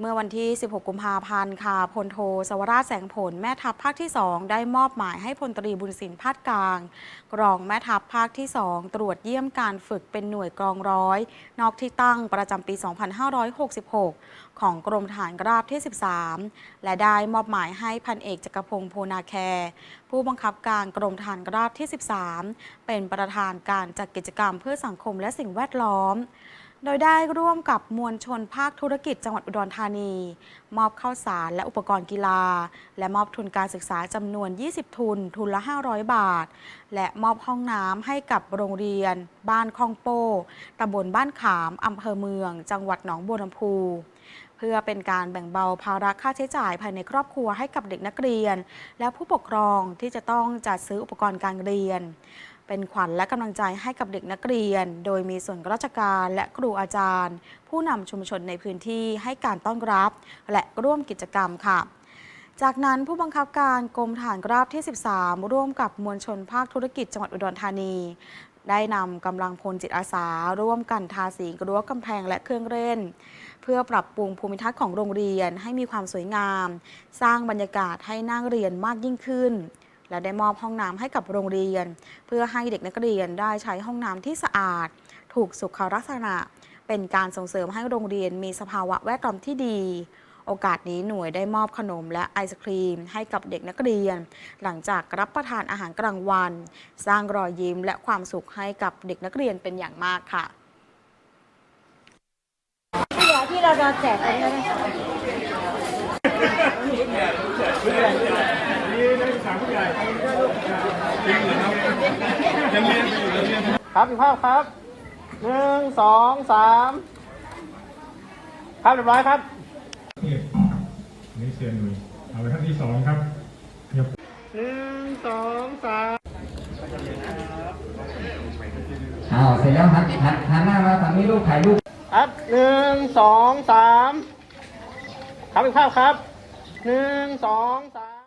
เมื่อวันที่ 16 กุมภาพันธ์ค่ะ พลโทสวราชแสงผล แม่ทัพภาคที่ 2 ได้มอบหมายให้พลตรีบุญสินพาดกลางกรองแม่ทัพภาคที่ 2 ตรวจเยี่ยมการฝึกเป็นหน่วยกองร้อย นอกที่ตั้งประจำปี 2566 ของกรมทหารราบที่ 13 และได้มอบหมายให้พันเอกจักรพงศ์โพนาแคผู้บังคับการกรมทหารราบที่ 13 เป็นประธานการจัดกิจกรรมเพื่อสังคมและสิ่งแวดล้อม โดยได้ร่วมกับมวลชนภาคธุรกิจจังหวัดอุดรธานี มอบข้าวสารและอุปกรณ์กีฬา และมอบทุนการศึกษาจำนวน 20 ทุน ทุนละ 500 บาท และมอบห้องน้ำให้กับโรงเรียน บ้านคองโป้ตำบลบ้านขามอำเภอเมือง จังหวัดหนองบัวลำพูเพื่อเป็นการแบ่งเบาภาระค่าใช้จ่ายภายในครอบครัวให้กับเด็กนักเรียน และผู้ปกครองที่จะต้องจัดซื้ออุปกรณ์การเรียน เป็นขวัญและกำลังใจให้กับเด็กนักเรียน โดยมีส่วนราชการและครูอาจารย์ ผู้นำชุมชนในพื้นที่ให้การต้อนรับ และร่วมกิจกรรมค่ะจากนั้นผู้บังคับการกรมฐานราบที่ 13 ร่วมกับมวลชนภาคธุรกิจจังหวัดอุดรธานี ได้นำกำลังพลจิตอาสา ร่วมกันทาสีรั้วกำแพงและเครื่องเล่น เพื่อปรับปรุงภูมิทัศน์ของโรงเรียนให้มีความสวยงาม สร้างบรรยากาศให้นั่งเรียนมากยิ่งขึ้น และได้มอบห้องน้ำให้กับโรงเรียน เพื่อให้เด็กนักเรียนได้ใช้ห้องน้ำที่สะอาด ถูกสุขลักษณะ เป็นการส่งเสริมให้โรงเรียนมีสภาวะแวดล้อมที่ดี โอกาสนี้หน่วยได้มอบขนมและไอศครีม ให้กับเด็กนักเรียน หลังจากรับประทานอาหารกลางวัน สร้างรอยยิ้มและความสุขให้กับเด็กนักเรียนเป็นอย่างมากค่ะที่เหลือที่เราจะแจกกันนะคะ ครับอีกภาพครับหนึ่งสองสามครับเรียบร้อยครับเทพอันนี้เซียนหนุ่ยเอาไปท่านที่สองครับยกหนึ่งสองสามอ้าวเสร็จแล้วหันหันหันหน้ามาฝั่งนี้ลูกถ่ายรูปครับหนึ่งสองสามครับอีกภาพครับหนึ่งสองสาม